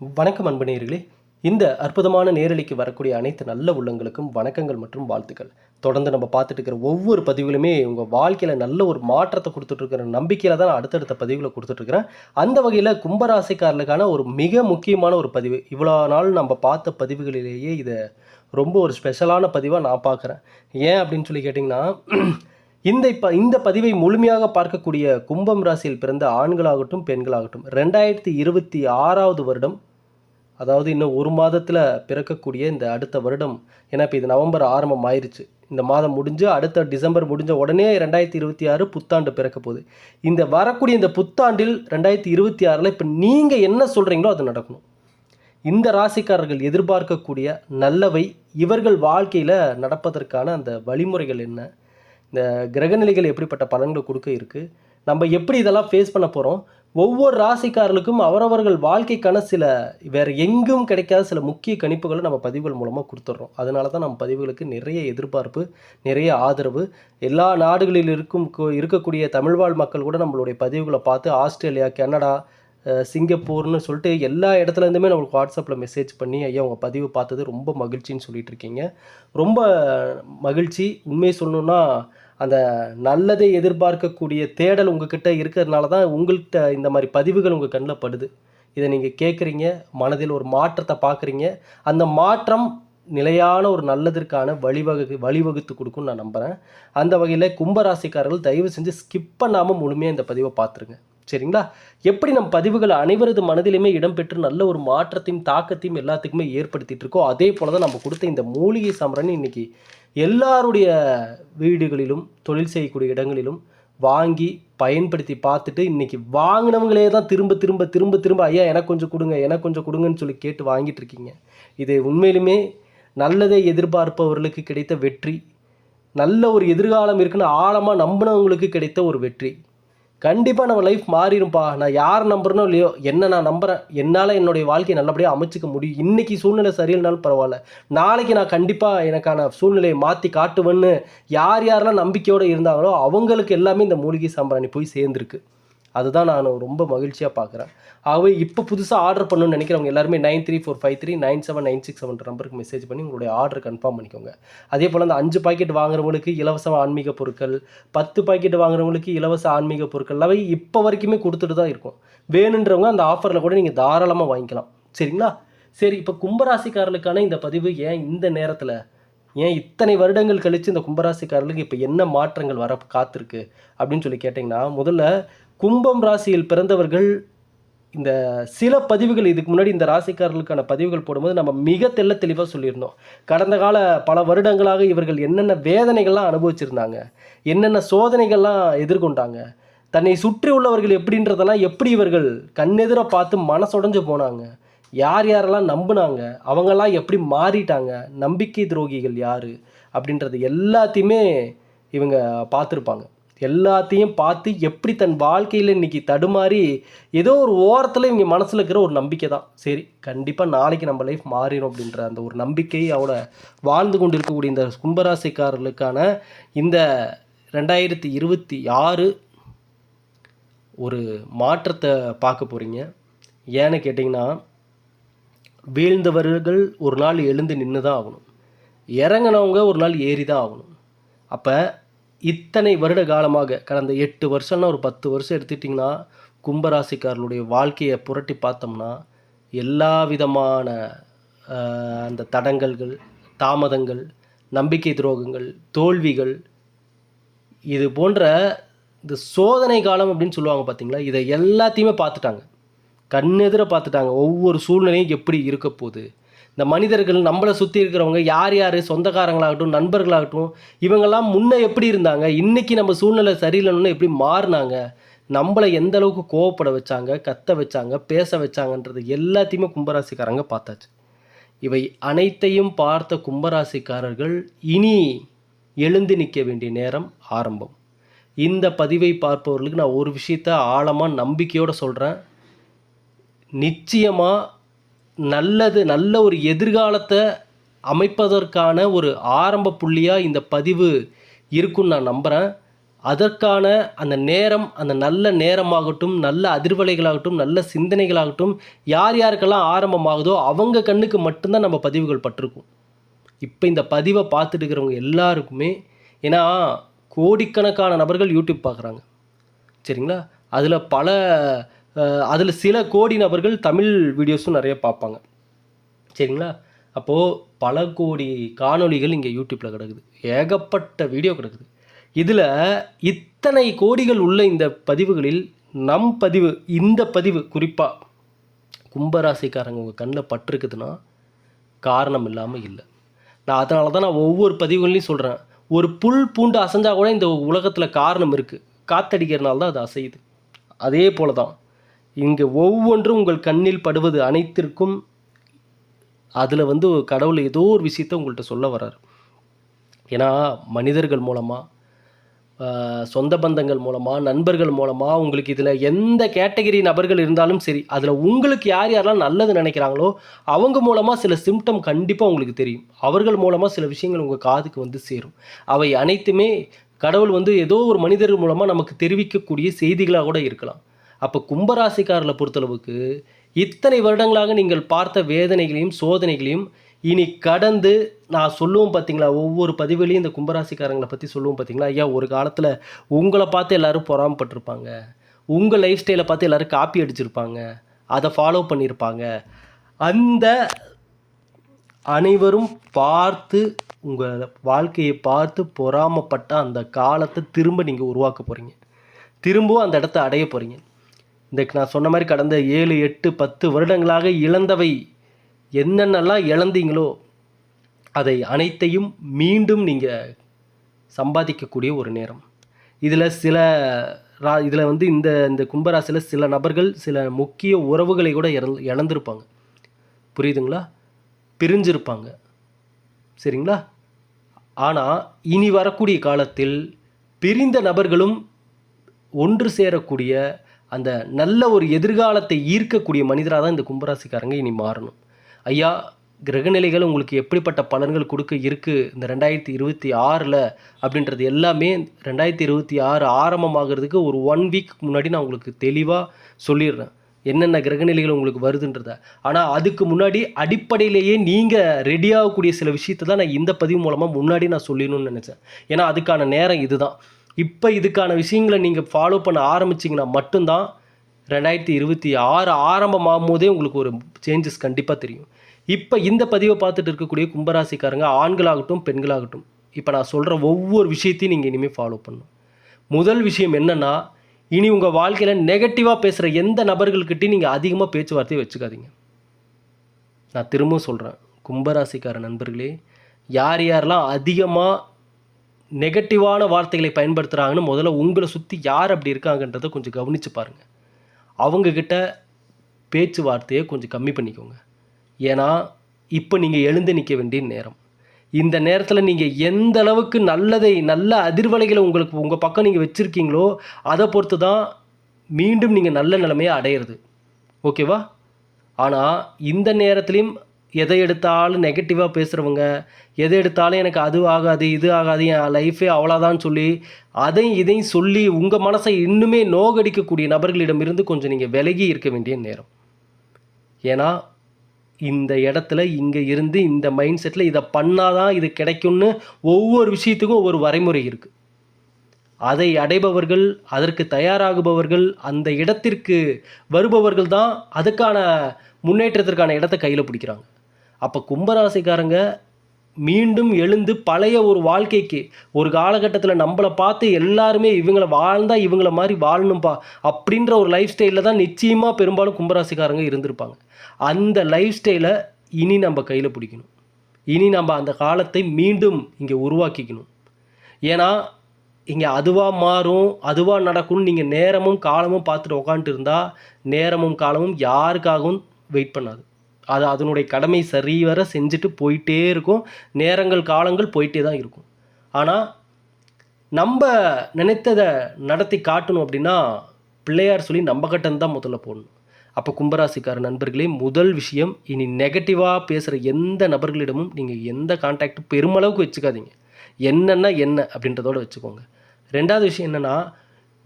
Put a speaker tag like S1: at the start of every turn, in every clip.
S1: வணக்கம் அன்பு நேர்களே இந்த அற்புதமான நேரலைக்கு வரக்கூடிய அனைத்து நல்ல உள்ளங்களுக்கும் வணக்கங்கள் மற்றும் வாழ்த்துக்கள். தொடர்ந்து நம்ம பார்த்துட்டு இருக்கிற ஒவ்வொரு பதிவுகளுமே உங்கள் வாழ்க்கையில் நல்ல ஒரு மாற்றத்தை கொடுத்துட்ருக்கிற நம்பிக்கையில் தான் நான் அடுத்தடுத்த பதிவுகளை கொடுத்துட்ருக்கிறேன் அந்த வகையில் கும்பராசிக்காரர்களுக்கான ஒரு மிக முக்கியமான ஒரு பதிவு. இவ்வளோ நாள் நம்ம பார்த்த பதிவுகளிலேயே இதை ரொம்ப ஒரு ஸ்பெஷலான பதிவாக நான் பார்க்குறேன். ஏன் அப்படின்னு சொல்லி கேட்டிங்கன்னா இந்த இப்போ இந்த பதிவை முழுமையாக பார்க்கக்கூடிய கும்பம் ராசியில் பிறந்த ஆண்களாகட்டும் பெண்களாகட்டும் ரெண்டாயிரத்தி இருபத்தி ஆறாவது வருடம் அதாவது இன்னும் ஒரு மாதத்தில் பிறக்கக்கூடிய இந்த அடுத்த வருடம் ஏன்னா இப்போ இது நவம்பர் ஆரம்பம் ஆயிடுச்சு இந்த மாதம் முடிஞ்சு அடுத்த டிசம்பர் முடிஞ்ச உடனே ரெண்டாயிரத்தி இருபத்தி ஆறு புத்தாண்டு பிறக்க போகுது. இந்த வரக்கூடிய இந்த புத்தாண்டில் ரெண்டாயிரத்தி இருபத்தி ஆறில் இப்போ நீங்கள் என்ன சொல்கிறீங்களோ அது நடக்கணும். இந்த ராசிக்காரர்கள் எதிர்பார்க்கக்கூடிய நல்லவை இவர்கள் வாழ்க்கையில் நடப்பதற்கான அந்த வழிமுறைகள் என்ன? இந்த கிரகநிலைகள் எப்படிப்பட்ட பலன்களை கொடுக்க இருக்குது நம்ம எப்படி இதெல்லாம் ஃபேஸ் பண்ண போகிறோம் ஒவ்வொரு ராசிக்காரர்களுக்கும் அவரவர்கள் வாழ்க்கைக்கான சில வேறு எங்கும் கிடைக்காத சில முக்கிய கணிப்புகளை நம்ம பதிவுகள் மூலமாக கொடுத்துட்றோம். அதனால தான் நம்ம பதிவுகளுக்கு நிறைய எதிர்பார்ப்பு நிறைய ஆதரவு. எல்லா நாடுகளில் இருக்கும் இருக்கக்கூடிய தமிழ்வாழ் மக்கள் கூட நம்மளுடைய பதிவுகளை பார்த்து ஆஸ்திரேலியா கனடா சிங்கப்பூர்னு சொல்லிட்டு எல்லா இடத்துலேருந்துமே நம்மளுக்கு வாட்ஸ்அப்பில் மெசேஜ் பண்ணி ஐயா உங்கள் பதிவு பார்த்தது ரொம்ப மகிழ்ச்சின்னு சொல்லிட்டு இருக்கீங்க ரொம்ப மகிழ்ச்சி. உண்மையை சொல்லணுன்னா அந்த நல்லதை எதிர்பார்க்கக்கூடிய தேடல் உங்ககிட்ட இருக்கிறதுனால தான் உங்கள்கிட்ட இந்த மாதிரி பதிவுகள் உங்கள் கண்ணில் படுது. இதை நீங்கள் கேட்குறீங்க மனதில் ஒரு மாற்றத்தை பார்க்குறீங்க. அந்த மாற்றம் நிலையான ஒரு நல்லதற்கான வழிவகு வழிவகுத்து கொடுக்கும்னு நான் நம்புகிறேன் அந்த வகையில் கும்பராசிக்காரர்கள் தயவு செஞ்சு ஸ்கிப் பண்ணாமல் முழுமையாக இந்த பதிவை பார்த்துருங்க. சரிங்களா? எப்படி நம் பதிவுகள் அனைவரது மனதிலுமே இடம்பெற்று நல்ல ஒரு மாற்றத்தையும் தாக்கத்தையும் எல்லாத்துக்குமே ஏற்படுத்திகிட்டு இருக்கோ அதே போல தான் நம்ம கொடுத்த இந்த மூலிகை சமரன் இன்னைக்கு எல்லாருடைய வீடுகளிலும் தொழில் செய்யக்கூடிய இடங்களிலும் வாங்கி பயன்படுத்தி பார்த்துட்டு இன்றைக்கி வாங்கினவங்களே தான் திரும்ப திரும்ப திரும்ப திரும்ப ஐயா எனக்கு கொஞ்சம் கொடுங்க எனக்கு கொஞ்சம் கொடுங்கன்னு சொல்லி கேட்டு வாங்கிட்டு இருக்கீங்க. இது உண்மையிலுமே நல்லதை எதிர்பார்ப்பவர்களுக்கு கிடைத்த வெற்றி நல்ல ஒரு எதிர்காலம் இருக்குன்னு ஆழமாக நம்பினவங்களுக்கு கிடைத்த ஒரு வெற்றி. கண்டிப்பாக நம்ம லைஃப் மாறிடும்ப்பா நான் யார் நம்புறனோ இல்லையோ என்ன நான் நம்புகிறேன் என்னால் என்னுடைய வாழ்க்கையை நல்லபடியாக அமைச்சிக்க முடியும். இன்றைக்கி சூழ்நிலை சரியில்லைனாலும் பரவாயில்ல. நாளைக்கு நான் கண்டிப்பாக எனக்கான சூழ்நிலையை மாற்றி காட்டுவேன்னு யார் யாரெல்லாம் நம்பிக்கையோடு இருந்தாங்களோ அவங்களுக்கு எல்லாமே இந்த மூலிகை சாம்பிராணி போய் சேர்ந்துருக்கு. அதுதான் நான் ரொம்ப மகிழ்ச்சியாக பார்க்குறேன் ஆகவே இப்போ புதுசாக ஆர்டர் பண்ணணும்னு நினைக்கிறவங்க எல்லாருமே nine three four five three nine seven nine six seven நம்பருக்கு மெசேஜ் பண்ணி உங்களுடைய ஆர்டர் கன்ஃபார்ம் பண்ணிக்கோங்க. அதே போல் அந்த அஞ்சு பாக்கெட் வாங்குறவங்களுக்கு இலவச ஆன்மீக பொருட்கள் பத்து பாக்கெட் வாங்குறவங்களுக்கு இலவச ஆன்மீக பொருட்கள் அவை இப்போ வரைக்குமே கொடுத்துட்டு தான் இருக்கும். வேணுன்றவங்க அந்த ஆஃபரில் கூட நீங்கள் தாராளமாக வாங்கிக்கலாம். சரிங்களா? சரி இப்போ கும்பராசிக்காரர்களுக்கான இந்த பதிவு ஏன் இந்த நேரத்தில்? ஏன் இத்தனை வருடங்கள் கழித்து இந்த கும்பராசிக்காரர்களுக்கு இப்போ என்ன மாற்றங்கள் வர காத்திருக்கு? அப்படின்னு சொல்லி கேட்டிங்கன்னா முதல்ல கும்பம் ராசியில் பிறந்தவர்கள் இந்த சில பதிவுகள் இதுக்கு முன்னாடி இந்த ராசிக்காரர்களுக்கான பதிவுகள் போடும்போது நம்ம மிக தெல்ல தெளிவாக சொல்லியிருந்தோம். கடந்த கால பல வருடங்களாக இவர்கள் என்னென்ன வேதனைகள்லாம் அனுபவிச்சிருந்தாங்க என்னென்ன சோதனைகள்லாம் எதிர்கொண்டாங்க தன்னை சுற்றி உள்ளவர்கள் எப்படின்றதெல்லாம் எப்படி இவர்கள் கண்ணெதிர பார்த்து மனசுடைஞ்சு போனாங்க யார் யாரெல்லாம் நம்பினாங்க அவங்கெல்லாம் எப்படி மாறிட்டாங்க நம்பிக்கை துரோகிகள் யார் அப்படின்றது எல்லாத்தையுமே இவங்க பார்த்துருப்பாங்க. எல்லாத்தையும் பார்த்து எப்படி தன் வாழ்க்கையில் இன்னைக்கு தடுமாறி ஏதோ ஒரு ஓரத்தில் இவங்க மனசில் இருக்கிற ஒரு நம்பிக்கை தான். சரி கண்டிப்பாக நாளைக்கு நம்ம லைஃப் மாறிடும் அப்படின்ற அந்த ஒரு நம்பிக்கை அவட வாழ்ந்து கொண்டு இருக்கக்கூடிய இந்த கும்பராசிக்காரர்களுக்கான இந்த ரெண்டாயிரத்தி இருபத்தி ஆறு ஒரு மாற்றத்தை பார்க்க போகிறீங்க ஏன்னு கேட்டிங்கன்னா வீழ்ந்தவர்கள் ஒரு நாள் எழுந்து நின்று தான் ஆகணும். இறங்கினவங்க ஒரு நாள் ஏறி தான் ஆகணும். அப்போ இத்தனை வருட காலமாக கடந்த எட்டு வருஷம்னா ஒரு பத்து வருஷம் எடுத்துட்டிங்கன்னா கும்பராசிக்காரர்களுடைய வாழ்க்கையை புரட்டி பார்த்தோம்னா எல்லா விதமான அந்த தடங்கல்கள் தாமதங்கள் நம்பிக்கை துரோகங்கள் தோல்விகள் இது போன்ற இந்த சோதனை காலம் அப்படின்னு சொல்லுவாங்க பார்த்தீங்களா? இதை எல்லாத்தையுமே பார்த்துட்டாங்க. கண்ணெதிர பார்த்துட்டாங்க. ஒவ்வொரு சூழ்நிலையும் எப்படி இருக்க போகுது? இந்த மனிதர்கள் நம்மளை சுற்றி இருக்கிறவங்க யார் யார் சொந்தக்காரங்களாகட்டும் நண்பர்களாகட்டும் இவங்கெல்லாம் முன்னே எப்படி இருந்தாங்க இன்றைக்கி நம்ம சூழ்நிலை சரியில்லைன்னு எப்படி மாறினாங்க நம்மளை எந்த அளவுக்கு கோவப்பட வச்சாங்க கத்த வச்சாங்க பேச வச்சாங்கன்றது எல்லாத்தையுமே கும்பராசிக்காரங்க பார்த்தாச்சு. இவை அனைத்தையும் பார்த்த கும்பராசிக்காரர்கள் இனி எழுந்து நிற்க வேண்டிய நேரம் ஆரம்பம். இந்த பதிவை பார்ப்பவர்களுக்கு நான் ஒரு விஷயத்த ஆழமாக நம்பிக்கையோடு சொல்கிறேன் நிச்சயமாக நல்லது நல்ல ஒரு எதிர்காலத்தை அமைப்பதற்கான ஒரு ஆரம்ப புள்ளியாக இந்த பதிவு இருக்குன்னு நான் நம்புகிறேன் அதற்கான அந்த நேரம் அந்த நல்ல நேரமாகட்டும் நல்ல அதிர்வலைகளாகட்டும் நல்ல சிந்தனைகளாகட்டும் யார் யாருக்கெல்லாம் ஆரம்பமாகுதோ அவங்க கண்ணுக்கு மட்டும்தான் நம்ம பதிவுகள் பட்டிருக்கும். இப்போ இந்த பதிவை பார்த்துட்டு இருக்கிறவங்க எல்லாருக்குமே ஏன்னா கோடிக்கணக்கான நபர்கள் யூடியூப் பார்க்குறாங்க. சரிங்களா? அதில் பல அதில் சில கோடி நபர்கள் தமிழ் வீடியோஸும் நிறைய பார்ப்பாங்க. சரிங்களா? அப்போது பல கோடி காணொளிகள் இங்கே யூடியூப்பில் கிடக்குது. ஏகப்பட்ட வீடியோ கிடக்குது. இதில் இத்தனை கோடிகள் உள்ள இந்த பதிவுகளில் நம் பதிவு இந்த பதிவு குறிப்பாக கும்பராசிக்காரங்க உங்கள் கண்ணில் பட்டிருக்குதுன்னா காரணம் இல்லாமல் இல்லை. நான் அதனால தான் நான் ஒவ்வொரு பதிவுகளையும் சொல்கிறேன் ஒரு புல் பூண்டு அசைஞ்சால் கூட இந்த உலகத்தில் காரணம் இருக்குது காத்தடிக்கிறனால தான் அது அசையுது. அதே போல தான் இங்கே ஒவ்வொன்றும் உங்கள் கண்ணில் படுவது அனைத்திற்கும் அதில் வந்து கடவுள் ஏதோ ஒரு விஷயத்த உங்கள்கிட்ட சொல்ல வர்றார். ஏன்னா மனிதர்கள் மூலமாக சொந்த பந்தங்கள் மூலமாக நண்பர்கள் மூலமாக உங்களுக்கு இதில் எந்த கேட்டகரி நபர்கள் இருந்தாலும் சரி அதில் உங்களுக்கு யார் யாரெல்லாம் நல்லது நினைக்கிறாங்களோ அவங்க மூலமாக சில சிம்டம் கண்டிப்பாக உங்களுக்கு தெரியும். அவர்கள் மூலமாக சில விஷயங்கள் உங்கள் காதுக்கு வந்து சேரும். அவை அனைத்துமே கடவுள் வந்து ஏதோ ஒரு மனிதர் மூலமாக நமக்கு தெரிவிக்கக்கூடிய செய்திகளாக கூட இருக்கலாம். அப்போ கும்பராசிக்காரர்களை பொறுத்தளவுக்கு இத்தனை வருடங்களாக நீங்கள் பார்த்த வேதனைகளையும் சோதனைகளையும் இனி கடந்து நான் சொல்லுவோம் பார்த்தீங்களா ஒவ்வொரு பதிவுலையும் இந்த கும்பராசிக்காரங்களை பற்றி சொல்லுவோம் பார்த்தீங்களா ஐயா ஒரு காலத்தில் உங்களை பார்த்து எல்லாரும் பொறாமப்பட்டிருப்பாங்க. உங்கள் லைஃப் ஸ்டைலை பார்த்து எல்லோரும் காப்பி அடிச்சிருப்பாங்க. அதை ஃபாலோ பண்ணியிருப்பாங்க அந்த அனைவரும் பார்த்து உங்கள் வாழ்க்கையை பார்த்து பொறாமப்பட்ட அந்த காலத்தை திரும்ப நீங்கள் உருவாக்க போகிறீங்க திரும்பவும் அந்த இடத்த அடைய போகிறீங்க இந்த நான் சொன்ன மாதிரி கடந்த ஏழு எட்டு பத்து வருடங்களாக இழந்தவை என்னென்னலாம் இழந்தீங்களோ அதை அனைத்தையும் மீண்டும் நீங்கள் சம்பாதிக்கக்கூடிய ஒரு நேரம். இதில் சில ரா இதில் வந்து இந்த இந்த கும்பராசியில் சில நபர்கள் சில முக்கிய உறவுகளை கூட இறந்து இழந்திருப்பாங்க. புரியுதுங்களா? பிரிஞ்சிருப்பாங்க. சரிங்களா? ஆனால் இனி வரக்கூடிய காலத்தில் பிரிந்த நபர்களும் ஒன்று சேரக்கூடிய அந்த நல்ல ஒரு எதிர்காலத்தை ஈர்க்கக்கூடிய மனிதராக தான் இந்த கும்பராசிக்காரங்க இனி மாறணும். ஐயா கிரகநிலைகள் உங்களுக்கு எப்படிப்பட்ட பலன்கள் கொடுக்க இருக்குது இந்த ரெண்டாயிரத்தி இருபத்தி ஆறில் அப்படின்றது எல்லாமே ரெண்டாயிரத்தி இருபத்தி ஆறு ஆரம்பமாகிறதுக்கு ஒரு ஒன் வீக் முன்னாடி நான் உங்களுக்கு தெளிவாக சொல்லிடுறேன். என்னென்ன கிரகநிலைகள் உங்களுக்கு வருதுன்றத. ஆனால் அதுக்கு முன்னாடி அடிப்படையிலேயே நீங்கள் ரெடியாகக்கூடிய சில விஷயத்தை தான் நான் இந்த பதிவு மூலமாக முன்னாடி நான் சொல்லிடணும்னு நினச்சேன். ஏன்னா அதுக்கான நேரம் இதுதான். இப்போ இதுக்கான விஷயங்களை நீங்கள் ஃபாலோ பண்ண ஆரம்பிச்சிங்கன்னா மட்டும்தான் ரெண்டாயிரத்தி இருபத்தி ஆறு ஆரம்பமாகும் போதே உங்களுக்கு ஒரு சேஞ்சஸ் கண்டிப்பாக தெரியும். இப்போ இந்த பதிவை பார்த்துட்டு இருக்கக்கூடிய கும்பராசிக்காரங்க ஆண்களாகட்டும் பெண்களாகட்டும் இப்போ நான் சொல்கிற ஒவ்வொரு விஷயத்தையும் நீங்கள் இனிமேல் ஃபாலோ பண்ணணும். முதல் விஷயம் என்னென்னா இனி உங்கள் வாழ்க்கையில் நெகட்டிவாக பேசுகிற எந்த நபர்கள்கிட்டையும் நீங்கள் அதிகமாக பேச்சுவார்த்தையை வச்சுக்காதீங்க. நான் திரும்பவும் சொல்கிறேன் கும்பராசிக்கார நண்பர்களே யார் யாரெல்லாம் அதிகமாக நெகட்டிவான வார்த்தைகளை பயன்படுத்துகிறாங்கன்னு முதல்ல உங்களை சுற்றி யார் அப்படி இருக்காங்கன்றதை கொஞ்சம் கவனித்து பாருங்கள் அவங்கக்கிட்ட பேச்சுவார்த்தையை கொஞ்சம் கம்மி பண்ணிக்கோங்க. ஏன்னா இப்போ நீங்கள் எழுந்து நிற்க வேண்டிய நேரம். இந்த நேரத்தில் நீங்கள் எந்த அளவுக்கு நல்லதை நல்ல அதிர்வலைகளை உங்களுக்கு உங்கள் பக்கம் நீங்கள் வச்சுருக்கீங்களோ அதை பொறுத்து தான் மீண்டும் நீங்கள் நல்ல நிலைமையை அடையிறது. ஓகேவா? ஆனால் இந்த நேரத்துலையும் எதை எடுத்தாலும் நெகட்டிவாக பேசுகிறவங்க எதை எடுத்தாலும் எனக்கு அது ஆகாது இது ஆகாது என் லைஃபே அவ்வளோதான்னு சொல்லி அதையும் இதையும் சொல்லி உங்கள் மனசை இன்னுமே நோகடிக்கக்கூடிய நபர்களிடமிருந்து கொஞ்சம் நீங்கள் விலகி இருக்க வேண்டிய நேரம். ஏன்னா இந்த இடத்துல இங்கே இருந்து இந்த மைண்ட் செட்டில் இதை பண்ணாதான் இது கிடைக்கும்னு ஒவ்வொரு விஷயத்துக்கும் ஒவ்வொரு வரைமுறை இருக்குது அதை அடைபவர்கள் அதற்கு தயாராகுபவர்கள் அந்த இடத்திற்கு வருபவர்கள் தான் அதுக்கான முன்னேற்றத்திற்கான இடத்த கையில் பிடிக்கிறாங்க. அப்போ கும்பராசிக்காரங்க மீண்டும் எழுந்து பழைய ஒரு வாழ்க்கைக்கு ஒரு காலகட்டத்தில் நம்மளை பார்த்து எல்லாருமே இவங்களை வாழ்ந்தால் இவங்கள மாதிரி வாழணும்ப்பா அப்படின்ற ஒரு லைஃப் ஸ்டைலில் தான் நிச்சயமாக பெரும்பாலும் கும்பராசிக்காரங்க இருந்திருப்பாங்க. அந்த லைஃப் ஸ்டைலை இனி நம்ம கையில் பிடிக்கணும். இனி நம்ம அந்த காலத்தை மீண்டும் இங்கே உருவாக்கிக்கணும். ஏன்னா இங்கே அதுவாக மாறும் அதுவாக நடக்கும்னு நீங்கள் நேரமும் காலமும் பார்த்துட்டு உக்காந்துட்டு இருந்தால் நேரமும் காலமும் யாருக்காகவும் வெயிட் பண்ணாது. அது அதனுடைய கடமை சரிவர செஞ்சுட்டு போயிட்டே இருக்கும். நேரங்கள் காலங்கள் போயிட்டே தான் இருக்கும். ஆனால் நம்ம நினைத்ததை நடத்தி காட்டணும் அப்படின்னா பிள்ளையார் சொல்லி நம்ம கட்டன் தான் முதல்ல போடணும். அப்போ கும்பராசிக்கார நண்பர்களே முதல் விஷயம் இனி நெகட்டிவாக பேசுகிற எந்த நபர்களிடமும் நீங்கள் எந்த கான்டாக்டும் பெருமளவுக்கு வச்சுக்காதீங்க. என்னென்னா என்ன அப்படின்றதோட வச்சுக்கோங்க. ரெண்டாவது விஷயம் என்னென்னா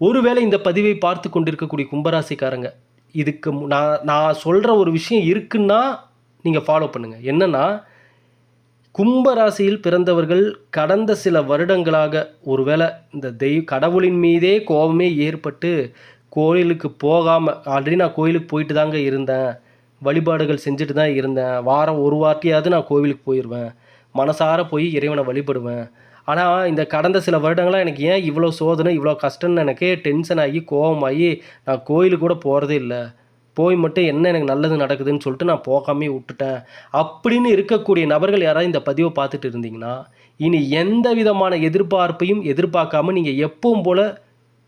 S1: ஒருவேளை இந்த பதிவை பார்த்து கொண்டிருக்கக்கூடிய கும்பராசிக்காரங்க இதுக்கு நான் நான் சொல்கிற ஒரு விஷயம் இருக்குன்னா நீங்கள் ஃபாலோ பண்ணுங்கள் என்னென்னா கும்பராசியில் பிறந்தவர்கள் கடந்த சில வருடங்களாக ஒருவேளை இந்த தெய்வ கடவுளின் மீதே கோபமே ஏற்பட்டு கோயிலுக்கு போகாமல் ஆல்ரெடி நான் கோயிலுக்கு போயிட்டு தாங்க இருந்தேன். வழிபாடுகள் செஞ்சுட்டு தான் இருந்தேன். வாரம் ஒரு வாட்டியாவது நான் கோவிலுக்கு போயிடுவேன் மனசார போய் இறைவனை வழிபடுவேன். ஆனால் இந்த கடந்த சில வருடங்களாக எனக்கு ஏன் இவ்வளோ சோதனை இவ்வளோ கஷ்டம்னு எனக்கு டென்ஷன் ஆகி கோபமாகி நான் கோயிலுக்கு கூட போகிறதே இல்லை. போய் மட்டும் என்ன எனக்கு நல்லது நடக்குதுன்னு சொல்லிட்டு நான் போகாமே விட்டுட்டேன். அப்படின்னு இருக்கக்கூடிய நபர்கள் யாராவது இந்த பதிவை பார்த்துட்டு இருந்தீங்கன்னா இனி எந்த விதமான எதிர்பார்ப்பையும் எதிர்பார்க்காம நீங்கள் எப்பவும் போல்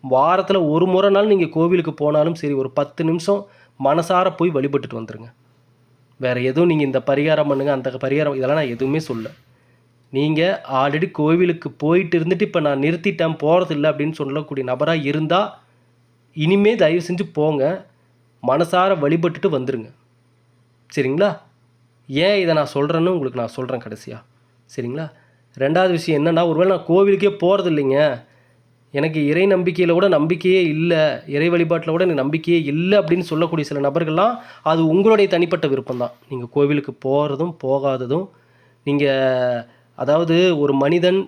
S1: வாரத்தில் ஒரு முறை நாள் நீங்கள் கோவிலுக்கு போனாலும் சரி ஒரு பத்து நிமிஷம் மனசார போய் வழிபட்டுட்டு வந்துடுங்க வேறு எதுவும் நீங்கள் இந்த பரிகாரம் பண்ணுங்கள் அந்த பரிகாரம் இதெல்லாம் நான் எதுவுமே சொல்லலை. நீங்கள் ஆல்ரெடி கோவிலுக்கு போயிட்டு இருந்துட்டு இப்போ நான் நிறுத்திட்டேன் போகிறதில்ல அப்படின்னு சொல்லக்கூடிய நபராக இருந்தால் இனிமே தயவு செஞ்சு போங்க. மனசார வழிபட்டுட்டு வந்துடுங்க சரிங்களா? ஏன் இதை நான் சொல்கிறேன்னு உங்களுக்கு நான் சொல்கிறேன் கடைசியாக சரிங்களா? ரெண்டாவது விஷயம் என்னென்னா ஒருவேளை நான் கோவிலுக்கே போகிறது இல்லைங்க எனக்கு இறை நம்பிக்கையில் கூட நம்பிக்கையே இல்லை. இறை வழிபாட்டில் கூட எனக்கு நம்பிக்கையே இல்லை அப்படின்னு சொல்லக்கூடிய சில நபர்கள்லாம் அது உங்களுடைய தனிப்பட்ட விருப்பம் தான் நீங்கள் கோவிலுக்கு போகிறதும் போகாததும் நீங்கள் அதாவது ஒரு மனிதன்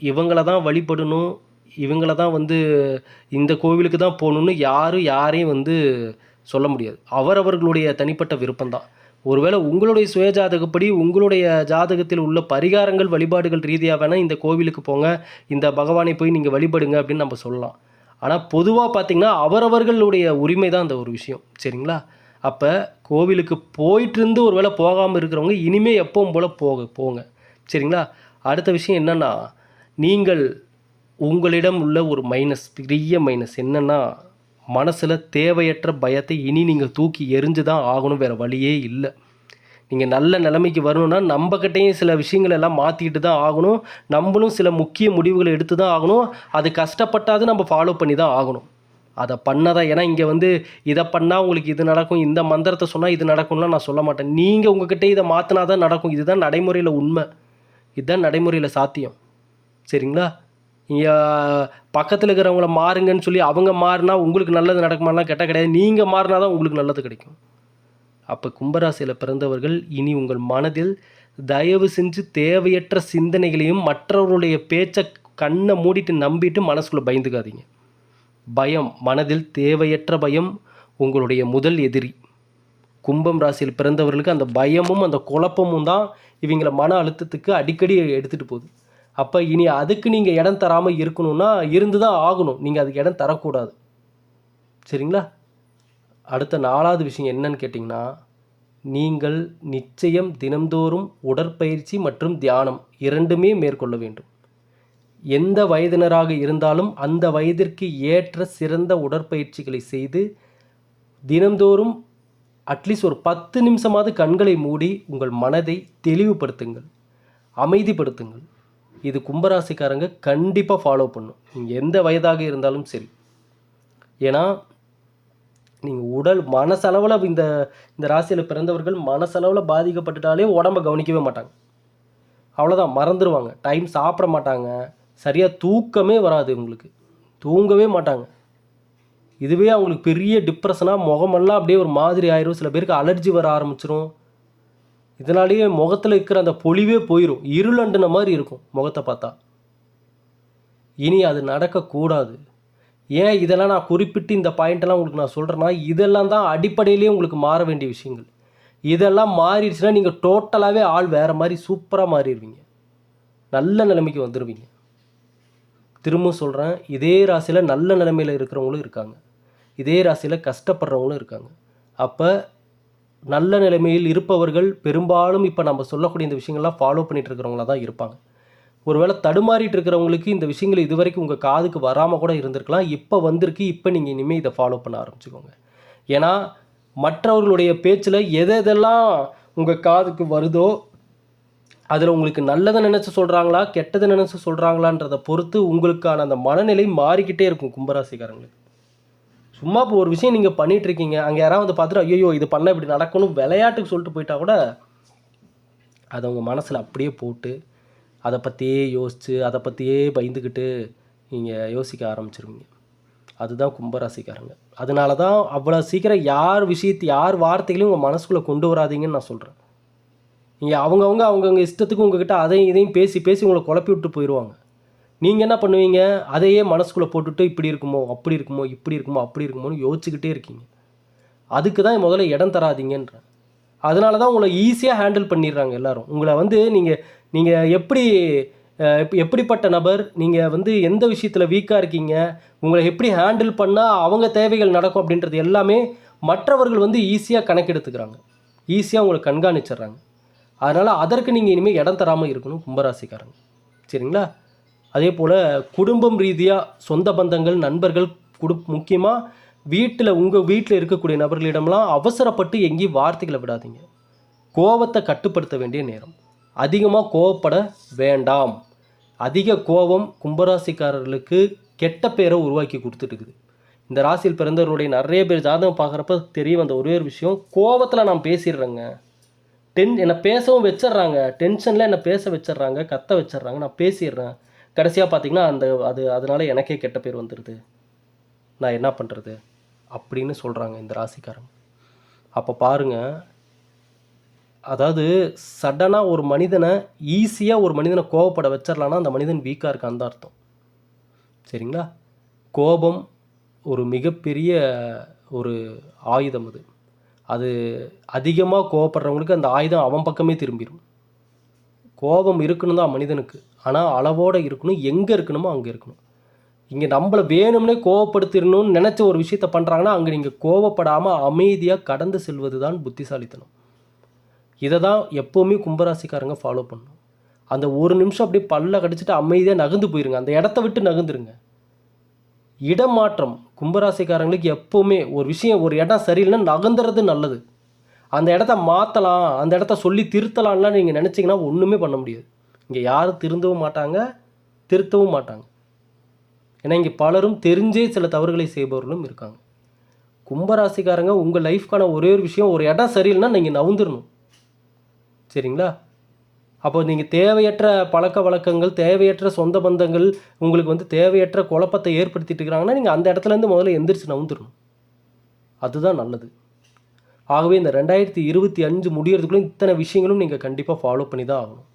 S1: இவங்களை தான் வழிபடணும் இவங்கள தான் வந்து இந்த கோவிலுக்கு தான் போகணுன்னு யாரும் யாரையும் வந்து சொல்ல முடியாது. அவரவர்களுடைய தனிப்பட்ட விருப்பம் தான் ஒருவேளை உங்களுடைய சுயஜாதகப்படி உங்களுடைய ஜாதகத்தில் உள்ள பரிகாரங்கள் வழிபாடுகள் ரீதியாக வேணால் இந்த கோவிலுக்கு போங்க இந்த பகவானை போய் நீங்கள் வழிபடுங்க அப்படின்னு நம்ம சொல்லலாம். ஆனால் பொதுவாக பார்த்திங்கன்னா அவரவர்களுடைய உரிமை தான் அந்த ஒரு விஷயம். சரிங்களா? அப்போ கோவிலுக்கு போயிட்டு இருந்து ஒரு வேளை போகாமல் இருக்கிறவங்க இனிமேல் எப்பவும் போல் போக போங்க. சரிங்களா? அடுத்த விஷயம் என்னென்னா நீங்கள் உங்களிடம் உள்ள ஒரு மைனஸ் பெரிய மைனஸ் என்னென்னா மனசில் தேவையற்ற பயத்தை இனி நீங்கள் தூக்கி எரிஞ்சு தான் ஆகணும் வேறு வழியே இல்லை. நீங்கள் நல்ல நிலைமைக்கு வரணும்னா நம்மக்கிட்டேயும் சில விஷயங்கள் எல்லாம் மாற்றிக்கிட்டு தான் ஆகணும். நம்மளும் சில முக்கிய முடிவுகளை எடுத்து தான் ஆகணும். அது கஷ்டப்பட்டாது நம்ம ஃபாலோ பண்ணி தான் ஆகணும். அதை பண்ணதான் ஏன்னா இங்கே வந்து இதை பண்ணால் உங்களுக்கு இது நடக்கும் இந்த மந்திரத்தை சொன்னால் இது நடக்கும்லாம் நான் சொல்ல மாட்டேன். நீங்கள் உங்ககிட்ட இதை மாற்றினா தான் நடக்கும். இதுதான் நடைமுறையில் உண்மை. இதுதான் நடைமுறையில் சாத்தியம். சரிங்களா? இங்கே பக்கத்தில் இருக்கிறவங்கள மாறுங்கன்னு சொல்லி அவங்க மாறினா உங்களுக்கு நல்லது நடக்குமாலாம் கேட்டால் கிடையாது. நீங்கள் மாறினா தான் உங்களுக்கு நல்லது கிடைக்கும். அப்போ கும்பராசியில் பிறந்தவர்கள் இனி உங்கள் மனதில் தயவு செஞ்சு தேவையற்ற சிந்தனைகளையும் மற்றவர்களுடைய பேச்சை கண்ணை மூடிட்டு நம்பிட்டு மனசுக்குள்ளே பயந்துக்காதீங்க. பயம் மனதில் தேவையற்ற பயம் உங்களுடைய முதல் எதிரி. கும்பம் ராசியில் பிறந்தவர்களுக்கு அந்த பயமும் அந்த குழப்பமும் தான் இவங்கள மன அழுத்தத்துக்கு அடிக்கடி எடுத்துகிட்டு போகுது. அப்போ இனி அதுக்கு நீங்கள் இடம் தராமல் இருக்கணும்னா இருந்து தான் ஆகணும். நீங்கள் அதுக்கு இடம் தரக்கூடாது. சரிங்களா? அடுத்த நாலாவது விஷயம் என்னன்னு கேட்டிங்கன்னா நீங்கள் நிச்சயம் தினம்தோறும் உடற்பயிற்சி மற்றும் தியானம் இரண்டுமே மேற்கொள்ள வேண்டும். எந்த வயதினராக இருந்தாலும் அந்த வயதிற்கு ஏற்ற சிறந்த உடற்பயிற்சிகளை செய்து தினம்தோறும் அட்லீஸ்ட் ஒரு பத்து நிமிஷமாவது கண்களை மூடி உங்கள் மனதை தெளிவுபடுத்துங்கள் அமைதிப்படுத்துங்கள். இது கும்பராசிக்காரங்க கண்டிப்பாக ஃபாலோ பண்ணும். நீங்கள் எந்த வயதாக இருந்தாலும் சரி. ஏன்னா நீங்கள் உடல் மனசளவில் இந்த இந்த ராசியில் பிறந்தவர்கள் மனசளவில் பாதிக்கப்பட்டுட்டாலே உடம்ப கவனிக்கவே மாட்டாங்க. அவ்வளோதான் மறந்துடுவாங்க டைம் சாப்பிட மாட்டாங்க. சரியாக தூக்கமே வராது இவங்களுக்கு. தூங்கவே மாட்டாங்க. இதுவே அவங்களுக்கு பெரிய டிப்ரெஷனாக முகமெல்லாம் அப்படியே ஒரு மாதிரி ஆயிரும். சில பேருக்கு அலர்ஜி வர ஆரம்பிச்சிரும். இதனாலேயே முகத்தில் இருக்கிற அந்த பொலிவே போயிடும் இருளண்டுன மாதிரி இருக்கும் முகத்தை பார்த்தா. இனி அது நடக்கக்கூடாது. ஏன் இதெல்லாம் நான் குறிப்பிட்டு இந்த பாயிண்ட்டெல்லாம் உங்களுக்கு நான் சொல்கிறேன்னா இதெல்லாம் தான் அடிப்படையிலேயே உங்களுக்கு மாற வேண்டிய விஷயங்கள். இதெல்லாம் மாறிடுச்சுன்னா நீங்கள் டோட்டலாகவே ஆள் வேறு மாதிரி சூப்பராக மாறிடுவீங்க. நல்ல நிலைமைக்கு வந்துடுவீங்க திரும்ப சொல்கிறேன் இதே ராசியில் நல்ல நிலைமையில் இருக்கிறவங்களும் இருக்காங்க. இதே ராசியில் கஷ்டப்படுறவங்களும் இருக்காங்க. அப்போ நல்ல நிலைமையில் இருப்பவர்கள் பெரும்பாலும் இப்போ நம்ம சொல்லக்கூடிய இந்த விஷயங்கள்லாம் ஃபாலோ பண்ணிகிட்டு இருக்கிறவங்களா தான் இருப்பாங்க. ஒருவேளை தடுமாறிட்டு இருக்கிறவங்களுக்கு இந்த விஷயங்கள் இதுவரைக்கும் உங்கள் காதுக்கு வராமல் கூட இருந்திருக்கலாம். இப்போ வந்திருக்கு இப்போ நீங்கள் இனிமேல் இதை ஃபாலோ பண்ண ஆரம்பிச்சுக்கோங்க. ஏன்னா மற்றவர்களுடைய பேச்சில் எது எதெல்லாம் உங்கள் காதுக்கு வருதோ அதில் உங்களுக்கு நல்லதை நினச்சி சொல்கிறாங்களா கெட்டதை நினச்சி சொல்கிறாங்களான்றதை பொறுத்து உங்களுக்கான அந்த மனநிலை மாறிக்கிட்டே இருக்கும் கும்பராசிக்காரங்களுக்கு. சும்மா இப்போ ஒரு விஷயம் நீங்கள் பண்ணிகிட்ருக்கீங்க இருக்கீங்க அங்கே யாராவது வந்து பார்த்துட்டு ஐயோ இது பண்ண இப்படி நடக்கணும் விளையாட்டுக்கு சொல்லிட்டு போயிட்டா கூட அதை உங்கள் மனசில் அப்படியே போட்டு அதை பற்றியே யோசித்து அதை பற்றியே பயந்துக்கிட்டு நீங்கள் யோசிக்க ஆரம்பிச்சிருவீங்க. அதுதான் கும்பராசிக்காரங்க. அதனால தான் அவ்வளோ சீக்கிரம் யார் விஷயத்தை யார் வார்த்தைகளையும் உங்கள் மனசுக்குள்ளே கொண்டு வராதீங்கன்னு நான் சொல்கிறேன் நீங்கள் அவங்கவுங்க அவங்கவுங்க இஷ்டத்துக்கு உங்ககிட்ட அதையும் இதையும் பேசி பேசி உங்களை குழப்பி விட்டு போயிடுவாங்க நீங்கள் என்ன பண்ணுவீங்க? அதையே மனசுக்குள்ளே போட்டுட்டு இப்படி இருக்குமோ அப்படி இருக்குமோ இப்படி இருக்குமோ அப்படி இருக்குமோன்னு யோசிச்சுக்கிட்டே இருக்கீங்க. அதுக்கு தான் முதல்ல இடம் தராதிங்கன்றேன் அதனால தான் உங்களை ஈஸியாக ஹேண்டில் பண்ணிடுறாங்க எல்லோரும். உங்களை வந்து நீங்கள் நீங்கள் எப்படி எப்படிப்பட்ட நபர் நீங்கள் வந்து எந்த விஷயத்தில் வீக்காக இருக்கீங்க உங்களை எப்படி ஹேண்டில் பண்ணால் அவங்க தேவைகள் நடக்கும் அப்படின்றது எல்லாமே மற்றவர்கள் வந்து ஈஸியாக கணக்கெடுத்துக்கிறாங்க. ஈஸியாக உங்களை கண்காணிச்சிடுறாங்க. அதனால் அதற்கு நீங்கள் இனிமேல் இடம் தராமல் இருக்கணும் கும்பராசிக்காரங்க. சரிங்களா? அதே போல் குடும்பம் ரீதியாக சொந்த பந்தங்கள் நண்பர்கள் குடு முக்கியமாக வீட்டில் உங்கள் வீட்டில் இருக்கக்கூடிய நபர்களிடம்லாம் அவசரப்பட்டு எங்கேயும் வார்த்தைகளை விடாதீங்க. கோபத்தை கட்டுப்படுத்த வேண்டிய நேரம். அதிகமாக கோவப்பட வேண்டாம். அதிக கோபம் கும்பராசிக்காரர்களுக்கு கெட்ட பேரை உருவாக்கி கொடுத்துட்டுருக்குது. இந்த ராசியில் பிறந்தவர்களுடைய நிறைய பேர் ஜாதகம் பார்க்குறப்ப தெரிய வந்த ஒரே ஒரு விஷயம் கோவத்தில் நான் பேசிடுறேங்க. டென் என்னை பேசவும் வச்சிடுறாங்க. டென்ஷனில் என்னை பேச வச்சிடுறாங்க கத்த வச்சிடுறாங்க. நான் பேசிடுறேன். கடைசியாக பார்த்தீங்கன்னா அந்த அது அதனால எனக்கே கெட்ட பேர் வந்துடுது நான் என்ன பண்ணுறது அப்படின்னு சொல்கிறாங்க இந்த ராசிக்காரங்க. அப்போ பாருங்கள் அதாவது சடனாக ஒரு மனிதனை ஈஸியாக ஒரு மனிதனை கோவப்பட வச்சிடலான்னா அந்த மனிதன் வீக்காக இருக்கான்னு தான் அர்த்தம். சரிங்களா? கோபம் ஒரு மிகப்பெரிய ஒரு ஆயுதம் அது. அது அதிகமாக கோவப்படுறவங்களுக்கு அந்த ஆயுதம் அவன் பக்கமே திரும்பிடும் கோபம் இருக்கணும் தான் மனிதனுக்கு. ஆனால் அளவோடு இருக்கணும் எங்கே இருக்கணுமோ அங்கே இருக்கணும். இங்கே நம்மளை வேணும்னே கோவப்படுத்திடணும்னு நினச்ச ஒரு விஷயத்த பண்ணுறாங்கன்னா அங்கே நீங்கள் கோவப்படாமல் அமைதியாக கடந்து செல்வது தான் புத்திசாலித்தனம். இதை தான் எப்போவுமே கும்பராசிக்காரங்க ஃபாலோ பண்ணணும். அந்த ஒரு நிமிஷம் அப்படியே பல்ல கடிச்சிட்டு அமைதியாக நகர்ந்து போயிருங்க. அந்த இடத்த விட்டு நகர்ந்துருங்க. இடமாற்றம் கும்பராசிக்காரங்களுக்கு எப்போவுமே ஒரு விஷயம் ஒரு இடம் சரியில்லைன்னா நகர்ந்துறது நல்லது. அந்த இடத்த மாற்றலாம் அந்த இடத்த சொல்லி திருத்தலாம்லாம் நீங்கள் நினச்சிங்கன்னா ஒன்றுமே பண்ண முடியாது. இங்கே யாரும் திருந்தவும் மாட்டாங்க திருத்தவும் மாட்டாங்க. ஏன்னா இங்கே பலரும் தெரிஞ்சே சில தவறுகளை செய்பவர்களும் இருக்காங்க. கும்பராசிக்காரங்க உங்கள் லைஃப்க்கான ஒரே ஒரு விஷயம் ஒரு இடம் சரியில்லைன்னா நீங்கள் நவுந்துடணும் சரிங்களா? அப்போ நீங்கள் தேவையற்ற பழக்க வழக்கங்கள் தேவையற்ற சொந்த பந்தங்கள் உங்களுக்கு வந்து தேவையற்ற குழப்பத்தை ஏற்படுத்திட்டு இருக்கிறாங்கன்னா நீங்கள் அந்த இடத்துலேருந்து முதல்ல எந்திரிச்சு நவுந்துடணும் அதுதான் நல்லது. ஆகவே இந்த ரெண்டாயிரத்தி இருபத்தி அஞ்சு முடியறதுக்குள்ளே இத்தனை விஷயங்களும் நீங்கள் கண்டிப்பாக ஃபாலோ பண்ணி தான் ஆகணும்.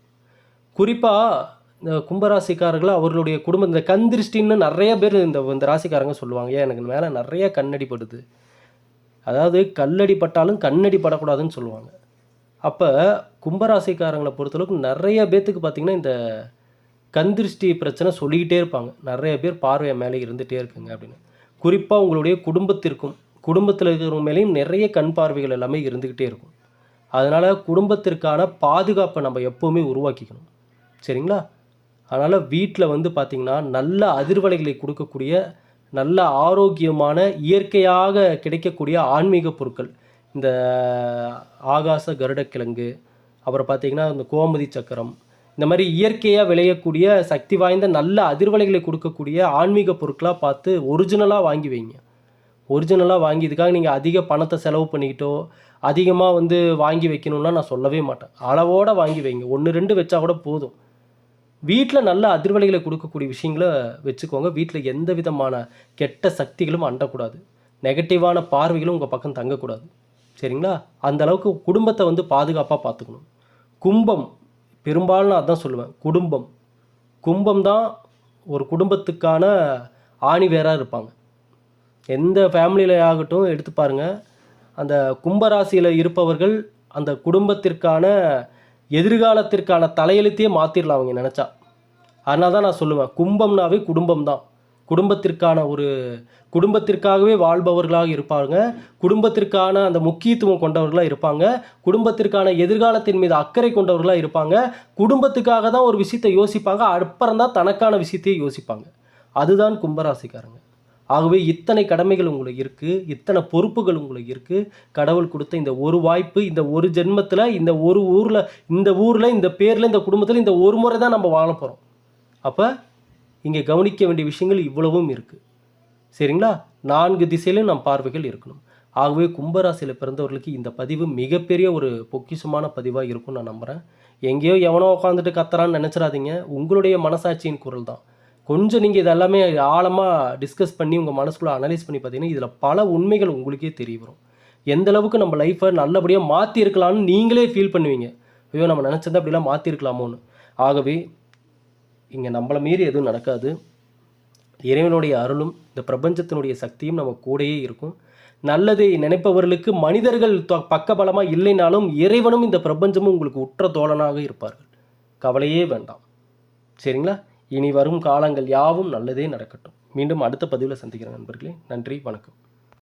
S1: குறிப்பாக இந்த கும்பராசிக்காரர்கள் அவர்களுடைய குடும்பம் இந்த கந்திருஷ்டின்னு நிறைய பேர் இந்த இந்த ராசிக்காரங்க சொல்லுவாங்க. ஏன் எனக்கு மேலே நிறைய கண்ணடிப்படுது அதாவது கல்லடி பட்டாலும் கண்ணடி படக்கூடாதுன்னு சொல்லுவாங்க. அப்போ கும்பராசிக்காரங்களை பொறுத்தளவுக்கு நிறைய பேர்த்துக்கு பார்த்திங்கன்னா இந்த கந்திருஷ்டி பிரச்சனை சொல்லிக்கிட்டே இருப்பாங்க. நிறைய பேர் பார்வையை மேலே இருந்துகிட்டே இருக்குங்க அப்படின்னு. குறிப்பாக உங்களுடைய குடும்பத்திற்கும் குடும்பத்தில் இருக்கிறவங்க மேலேயும் நிறைய கண் பார்வைகள் எல்லாமே இருந்துக்கிட்டே இருக்கும். அதனால் குடும்பத்திற்கான பாதுகாப்பை நம்ம எப்போவுமே உருவாக்கிக்கணும். சரிங்களா? அதனால் வீட்டில் வந்து பார்த்திங்கன்னா நல்ல அதிர்வலைகளை கொடுக்கக்கூடிய நல்ல ஆரோக்கியமான இயற்கையாக கிடைக்கக்கூடிய ஆன்மீக பொருட்கள். இந்த ஆகாச கருடக்கிழங்கு அப்புறம் பார்த்திங்கன்னா இந்த கோமதி சக்கரம் இந்த மாதிரி இயற்கையாக விளையக்கூடிய சக்தி வாய்ந்த நல்ல அதிர்வலைகளை கொடுக்கக்கூடிய ஆன்மீக பொருட்களாக பார்த்து ஒரிஜினலாக வாங்கி வைங்க. ஒரிஜினலாக வாங்கி இதுக்காக நீங்கள் அதிக பணத்தை செலவு பண்ணிக்கிட்டோ அதிகமாக வந்து வாங்கி வைக்கணும்னா நான் சொல்லவே மாட்டேன். அளவோடு வாங்கி வைங்க. ஒன்று ரெண்டு வச்சா கூட போதும். வீட்டில் நல்ல அதிர்வலைகளை கொடுக்கக்கூடிய விஷயங்களை வச்சுக்கோங்க. வீட்டில் எந்த விதமான கெட்ட சக்திகளும் அண்டக்கூடாது. நெகட்டிவான பார்வைகளும் உங்கள் பக்கம் தங்கக்கூடாது. சரிங்களா? அந்த அளவுக்கு குடும்பத்தை வந்து பாதுகாப்பாக பார்த்துக்கணும். கும்பம் பெரும்பாலும் நான் அதான் சொல்லுவேன். குடும்பம். கும்பம் தான் ஒரு குடும்பத்துக்கான ஆணி வேறாக இருப்பாங்க. எந்த ஃபேமிலியில் ஆகட்டும் எடுத்து பாருங்கள் அந்த கும்பராசியில் இருப்பவர்கள் அந்த குடும்பத்திற்கான எதிர்காலத்திற்கான தலையெழுத்தையே மாற்றிடலாம் அவங்க நினச்சா. அதனால தான் நான் சொல்லுவேன் கும்பம்னாவே குடும்பம் தான் குடும்பத்திற்கான ஒரு குடும்பத்திற்காகவே வாழ்பவர்களாக இருப்பாங்க. குடும்பத்திற்கான அந்த முக்கியத்துவம் கொண்டவர்களாக இருப்பாங்க. குடும்பத்திற்கான எதிர்காலத்தின் மீது அக்கறை கொண்டவர்களாக இருப்பாங்க. குடும்பத்துக்காக தான் ஒரு விஷயத்தை யோசிப்பாங்க. அப்புறம் தான் தனக்கான விஷயத்தையே யோசிப்பாங்க. அதுதான் கும்பராசிக்காரங்க. ஆகவே இத்தனை கடமைகள் உங்களுக்கு இருக்குது இத்தனை பொறுப்புகள் உங்களுக்கு இருக்குது கடவுள் கொடுத்த இந்த ஒரு வாய்ப்பு இந்த ஒரு ஜென்மத்தில் இந்த ஒரு ஊரில் இந்த ஊரில் இந்த பேரில் இந்த குடும்பத்தில் இந்த ஒரு முறை தான் நம்ம வாழ போகிறோம் அப்போ இங்கே கவனிக்க வேண்டிய விஷயங்கள் இவ்வளவும் இருக்குது சரிங்களா? நான்கு திசையிலும் நம் பார்வைகள் இருக்கணும். ஆகவே கும்பராசியில் பிறந்தவர்களுக்கு இந்த பதிவு மிகப்பெரிய ஒரு பொக்கிஷமான பதிவாக இருக்கும்னு நான் நம்புகிறேன் எங்கேயோ எவனோ உட்காந்துட்டு கத்துறான்னு நினச்சிடாதீங்க. உங்களுடைய மனசாட்சியின் குரல் தான். கொஞ்சம் நீங்கள் இதெல்லாமே ஆழமாக டிஸ்கஸ் பண்ணி உங்கள் மனசுக்குள்ளே அனலைஸ் பண்ணி பார்த்தீங்கன்னா இதில் பல உண்மைகள் உங்களுக்கே தெரிய வரும். எந்த அளவுக்கு நம்ம லைஃப்பை நல்லபடியாக மாற்றி இருக்கலாம்னு நீங்களே ஃபீல் பண்ணுவீங்க. ஐயோ நம்ம நினச்சதை அப்படிலாம் மாற்றிருக்கலாமோன்னு ஆகவே இங்கே நம்மளை மீறி எதுவும் நடக்காது. இறைவனுடைய அருளும் இந்த பிரபஞ்சத்தினுடைய சக்தியும் நம்ம கூடயே இருக்கும். நல்லதை நினைப்பவர்களுக்கு மனிதர்கள் த பக்கபலமாக இல்லைனாலும் இறைவனும் இந்த பிரபஞ்சமும் உங்களுக்கு உற்ற தோழனாக இருப்பார்கள். கவலையே வேண்டாம். சரிங்களா? இனி வரும் காலங்கள் யாவும் நல்லதே நடக்கட்டும். மீண்டும் அடுத்த பதிவில் சந்திக்கிறேன் நண்பர்களே. நன்றி வணக்கம்.